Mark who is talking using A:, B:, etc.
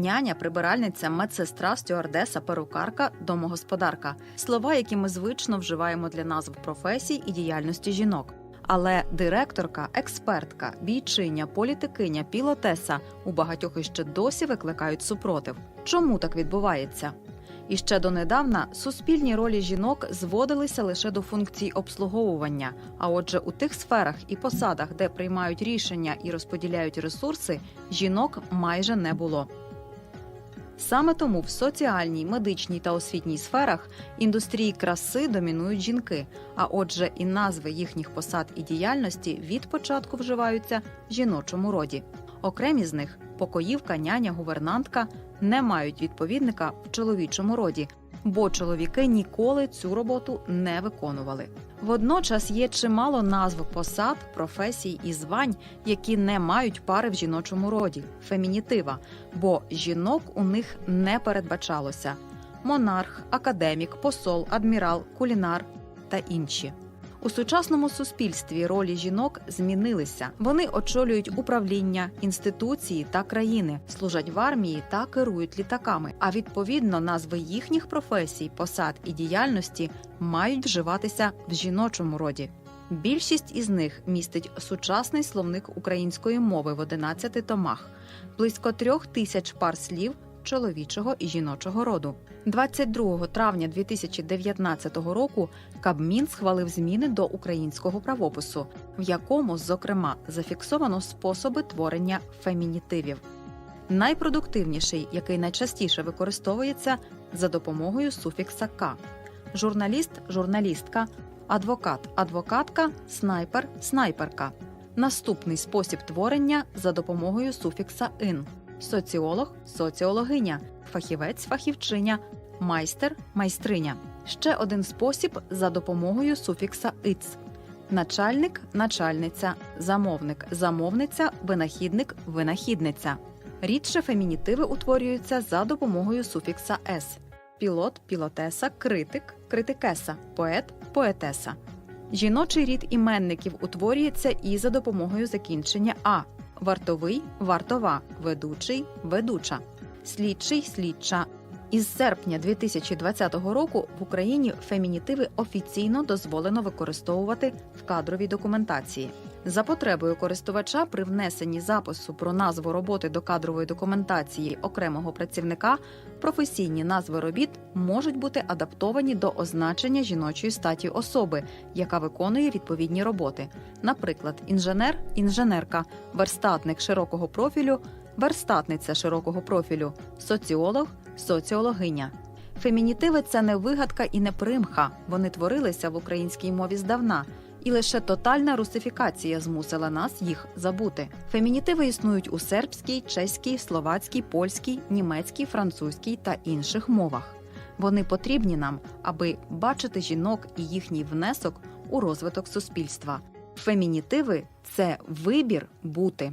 A: няня, прибиральниця, медсестра, стюардеса, перукарка, домогосподарка слова, які ми звично вживаємо для назв професій і діяльності жінок. Але директорка, експертка, бійчиня, політикиня, пілотеса у багатьох іще досі викликають супротив. Чому так відбувається? І ще донедавна суспільні ролі жінок зводилися лише до функцій обслуговування. А отже, у тих сферах і посадах, де приймають рішення і розподіляють ресурси, жінок майже не було. Саме тому в соціальній, медичній та освітній сферах індустрії краси домінують жінки. А отже, і назви їхніх посад і діяльності від початку вживаються в жіночому роді. Окремі з них покоївка, няня, гувернантка не мають відповідника в чоловічому роді, бо чоловіки ніколи цю роботу не виконували. Водночас є чимало назв посад, професій і звань, які не мають пари в жіночому роді фемінітива, бо жінок у них не передбачалося: монарх, академік, посол, адмірал, кулінар та інші. У сучасному суспільстві ролі жінок змінилися. Вони очолюють управління, інституції та країни, служать в армії та керують літаками. А відповідно назви їхніх професій, посад і діяльності мають вживатися в жіночому роді. Більшість із них містить сучасний словник української мови в 11 томах, близько трьох тисяч пар слів чоловічого і жіночого роду. 22 травня 2019 року Кабмін схвалив зміни до українського правопису, в якому, зокрема, зафіксовано способи творення фемінітивів. Найпродуктивніший, який найчастіше використовується за допомогою суфікса к журналіст, журналістка, адвокат, адвокатка, снайпер, снайперка. Наступний спосіб творення за допомогою суфікса ин соціолог, соціологиня, фахівець, фахівчиня, майстер, майстриня. Ще один спосіб за допомогою суфікса иц. Начальник, начальниця, замовник, замовниця, винахідник, винахідниця. Рідше фемінітиви утворюються за допомогою суфікса с. Пілот, пілотеса, критик, критикеса, поет, поетеса. Жіночий рід іменників утворюється і за допомогою закінчення а вартовий, вартова, ведучий, ведуча, слідчий, слідча. Із серпня 2020 року в Україні фемінітиви офіційно дозволено використовувати в кадровій документації. За потребою користувача при внесенні запису про назву роботи до кадрової документації окремого працівника професійні назви робіт можуть бути адаптовані до означення жіночої статі особи, яка виконує відповідні роботи. Наприклад, інженер інженерка, верстатник широкого профілю, верстатниця широкого профілю, соціолог соціологиня. Фемінітиви це не вигадка і не примха. Вони творилися в українській мові здавна, і лише тотальна русифікація змусила нас їх забути. Фемінітиви існують у сербській, чеській, словацькій, польській, німецькій, французькій та інших мовах. Вони потрібні нам, аби бачити жінок і їхній внесок у розвиток суспільства. Фемінітиви це вибір бути.